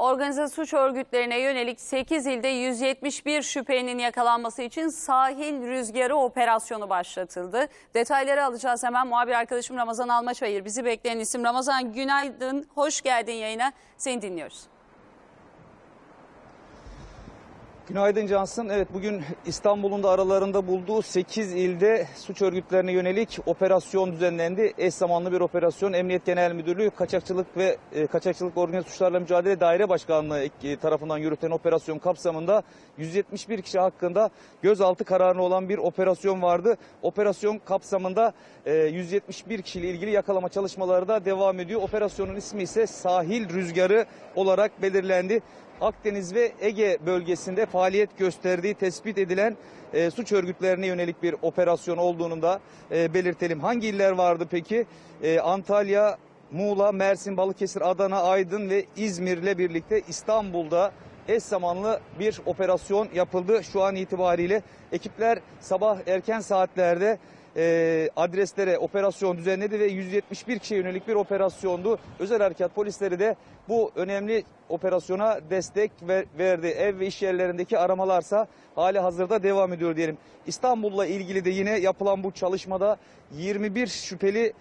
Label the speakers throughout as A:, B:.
A: organize suç örgütlerine yönelik 8 ilde 171 şüphelinin yakalanması için sahil rüzgarı operasyonu başlatıldı. Detayları alacağız hemen muhabir arkadaşım Ramazan Almaçayır bizi bekleyen isim. Ramazan günaydın, hoş geldin yayına. Seni dinliyoruz.
B: Günaydın Cansın. Evet bugün İstanbul'un da aralarında bulduğu 8 ilde suç örgütlerine yönelik operasyon düzenlendi. Eş zamanlı bir operasyon Emniyet Genel Müdürlüğü Kaçakçılık ve e, Kaçakçılık Organize Suçlarla Mücadele Daire Başkanlığı e, tarafından yürütülen operasyon kapsamında 171 kişi hakkında gözaltı kararı olan bir operasyon vardı. Operasyon kapsamında e, 171 kişiyle ilgili yakalama çalışmaları da devam ediyor. Operasyonun ismi ise Sahil Rüzgarı olarak belirlendi. Akdeniz ve Ege bölgesinde faaliyet gösterdiği tespit edilen e, suç örgütlerine yönelik bir operasyon olduğunu da e, belirtelim. Hangi iller vardı peki? E, Antalya, Muğla, Mersin, Balıkesir, Adana, Aydın ve İzmir'le birlikte İstanbul'da eş zamanlı bir operasyon yapıldı. Şu an itibariyle ekipler sabah erken saatlerde e, adreslere operasyon düzenledi ve 171 kişiye yönelik bir operasyondu. Özel harekat polisleri de bu önemli operasyona destek ver- verdi. Ev ve iş yerlerindeki aramalarsa hali hazırda devam ediyor diyelim. İstanbul'la ilgili de yine yapılan bu çalışmada 21 şüpheli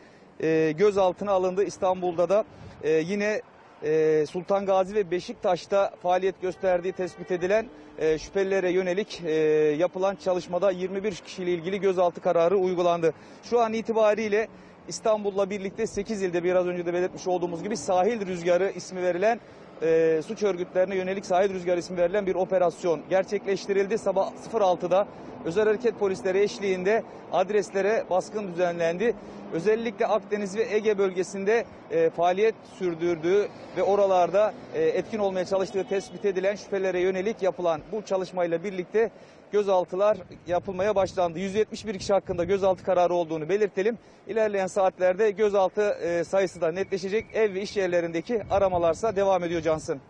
B: e, gözaltına alındı İstanbul'da da. E, yine e, Sultan Gazi ve Beşiktaş'ta faaliyet gösterdiği tespit edilen e, şüphelilere yönelik e, yapılan çalışmada 21 kişiyle ilgili gözaltı kararı uygulandı. Şu an itibariyle İstanbul'la birlikte 8 ilde biraz önce de belirtmiş olduğumuz gibi sahil rüzgarı ismi verilen e, suç örgütlerine yönelik sahil rüzgarı ismi verilen bir operasyon gerçekleştirildi. Sabah 06'da özel hareket polisleri eşliğinde adreslere baskın düzenlendi. Özellikle Akdeniz ve Ege bölgesinde e, faaliyet sürdürdüğü ve oralarda e, etkin olmaya çalıştığı tespit edilen şüphelere yönelik yapılan bu çalışmayla birlikte gözaltılar yapılmaya başlandı. 171 kişi hakkında gözaltı kararı olduğunu belirtelim. İlerleyen saatlerde gözaltı e, sayısı da netleşecek. Ev ve iş yerlerindeki aramalarsa devam ediyor Cansın.